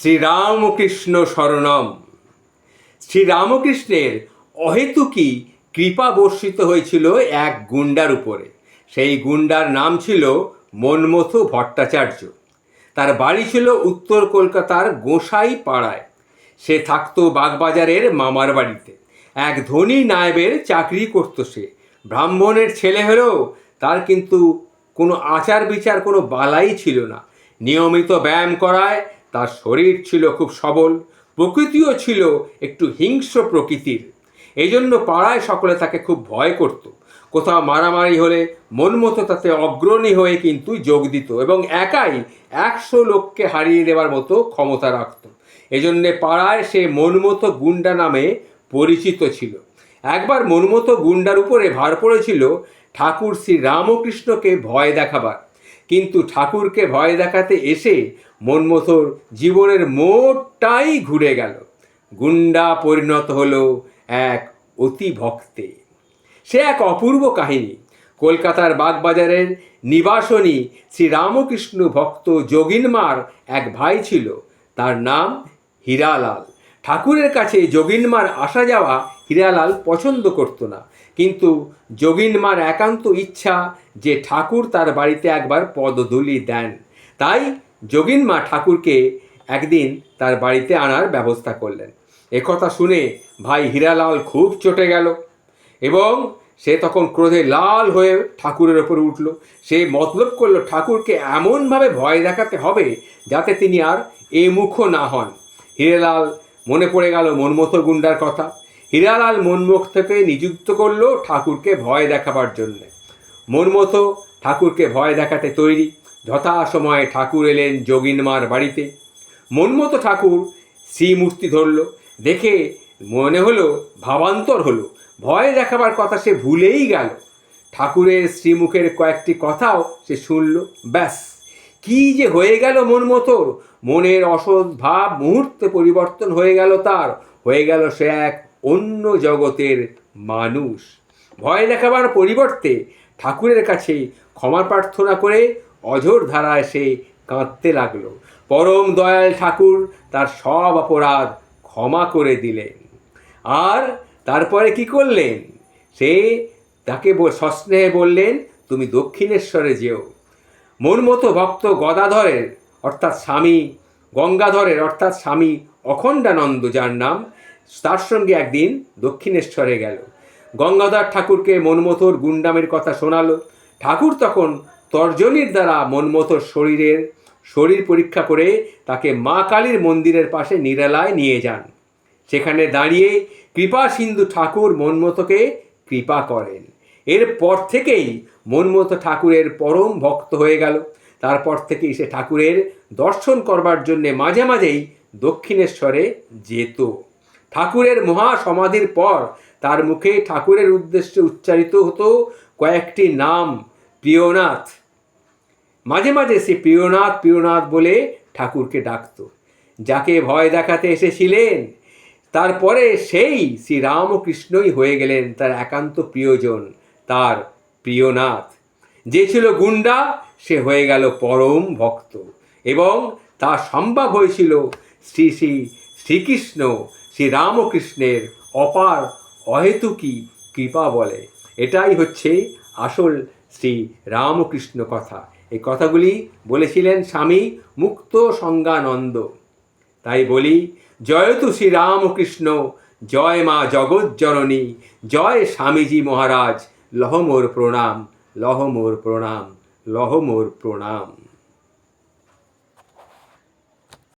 শ্রীরামকৃষ্ণ শরণম। শ্রীরামকৃষ্ণের অহেতুকি কৃপা বর্ষিত হয়েছিল এক গুন্ডার উপরে? সেই গুন্ডার নাম ছিল মনমথু ভট্টাচার্য। তার বাড়ি ছিল উত্তর কলকাতার গোসাই পাড়ায়। সে থাকতো বাগবাজারের মামার বাড়িতে। এক ধনী নায়েবের চাকরি করতো সে। ব্রাহ্মণের ছেলে হলেও তার কিন্তু কোনো আচার বিচার কোনো বালাই ছিল না। নিয়মিত ব্যায়াম করায় তার শরীর ছিল খুব সবল, প্রকৃতিও ছিল একটু হিংস্র প্রকৃতির। এই জন্য পাড়ায় সকলে তাকে খুব ভয় করত। কোথাও মারামারি হলে মন মতো তাতে অগ্রণী হয়ে কিন্তু যোগ দিত এবং একাই একশো লোককে হারিয়ে দেওয়ার মতো ক্ষমতা রাখত। এজন্যে পাড়ায় সে মনমতো গুন্ডা নামে পরিচিত ছিল। একবার মনমতো গুন্ডার উপরে ভার পড়েছিল, ঠাকুর শ্রী রামকৃষ্ণকে ভয় দেখাবার। কিন্তু ঠাকুরকে ভয় দেখাতে এসে মনমথোর জীবনের মোটটাই ঘুরে গেল। গুন্ডা পরিণত হলো এক অতি ভক্তে। সে এক অপূর্ব কাহিনী। কলকাতার বাগবাজারের নিবাসনী শ্রী রামকৃষ্ণ ভক্ত যোগিনমার এক ভাই ছিল। তার নাম হীরালাল। ঠাকুরের কাছে যোগিনমার আসা যাওয়া হীরালাল পছন্দ করতো না। কিন্তু যোগিন যোগিনমার একান্ত ইচ্ছা যে ঠাকুর তার বাড়িতে একবার পদধূলি দেন। তাই যোগিনমা ঠাকুরকে একদিন তার বাড়িতে আনার ব্যবস্থা করলেন। একথা শুনে ভাই হীরালাল খুব চটে গেল এবং সে তখন ক্রোধে লাল হয়ে ঠাকুরের ওপর উঠল। সে মতলব করল, ঠাকুরকে এমনভাবে ভয় দেখাতে হবে যাতে তিনি আর এ মুখও না হন। হীরেলাল মনে পড়ে গেল মনমতো গুন্ডার কথা। হীরালাল মনমুখ থেকে নিযুক্ত করল ঠাকুরকে ভয় দেখাবার জন্যে। মনমতো ঠাকুরকে ভয় দেখাতে তৈরি। যথা সময়ে ঠাকুর এলেন যোগিনমার বাড়িতে। মনমতো ঠাকুর শ্রীমূর্তি ধরল। দেখে মনে হলো, ভাবান্তর হলো। ভয় দেখাবার কথা সে ভুলেই গেল। ঠাকুরের শ্রীমুখের কয়েকটি কথাও সে শুনল। ব্যাস, কি যে হয়ে গেল মন মতোর মনের অসৎ ভাব মুহূর্তে পরিবর্তন হয়ে গেল তার। হয়ে গেল সে এক অন্য জগতের মানুষ। ভয় দেখাবার পরিবর্তে ঠাকুরের কাছে ক্ষমা প্রার্থনা করে অঝোর ধারায় সে কাঁদতে লাগল। পরম দয়াল ঠাকুর তার সব অপরাধ ক্ষমা করে দিলেন। আর তারপরে কি করলেন? সে তাকে সস্নেহে বললেন, তুমি দক্ষিণেশ্বরে যেও। মন মতো ভক্ত গদাধরের, অর্থাৎ স্বামী গঙ্গাধরের, অর্থাৎ স্বামী অখণ্ডানন্দ যার নাম তার সঙ্গে একদিন দক্ষিণেশ্বরে গেল। গঙ্গাধর ঠাকুরকে মনমথর গুন্ডামের কথা শোনালো। ঠাকুর তখন তর্জনীর দ্বারা মনমথর শরীরের, শরীর পরীক্ষা করে তাকে মা কালীর মন্দিরের পাশে নিরালায় নিয়ে যান। সেখানে দাঁড়িয়ে কৃপা সিন্ধু ঠাকুর মনমতোকে কৃপা করেন। এরপর থেকেই মনমতো ঠাকুরের পরম ভক্ত হয়ে গেল। তারপর থেকেই সে ঠাকুরের দর্শন করবার জন্যে মাঝে মাঝেই দক্ষিণেশ্বরে যেত। ঠাকুরের মহা সমাধির পর তার মুখে ঠাকুরের উদ্দেশ্যে উচ্চারিত হতো কয়েকটি নাম, প্রিয়নাথ। মাঝে মাঝে সে প্রিয়নাথ প্রিয়নাথ বলে ঠাকুরকে ডাকত। যাকে ভয় দেখাতে এসেছিলেন, তারপরে সেই শ্রী রামকৃষ্ণই হয়ে গেলেন তার একান্ত প্রিয়জন, তার প্রিয়নাথ। যে ছিল গুন্ডা, সে হয়ে গেল পরম ভক্ত এবং তা সম্ভব হয়েছিল শ্রী শ্রী শ্রীকৃষ্ণ শ্রীরামকৃষ্ণের অপার অহেতুকি কৃপা বলে। এটাই হচ্ছে আসল শ্রী রামকৃষ্ণ কথা। এই কথাগুলি বলেছিলেন স্বামী মুক্ত সংজ্ঞানন্দ তাই বলি, জয়তু শ্রীরামকৃষ্ণ, জয় মা জগজ্জননী, জয় স্বামীজি মহারাজ লহমোর প্রণাম লহমোর প্রণাম লহমোর প্রণাম।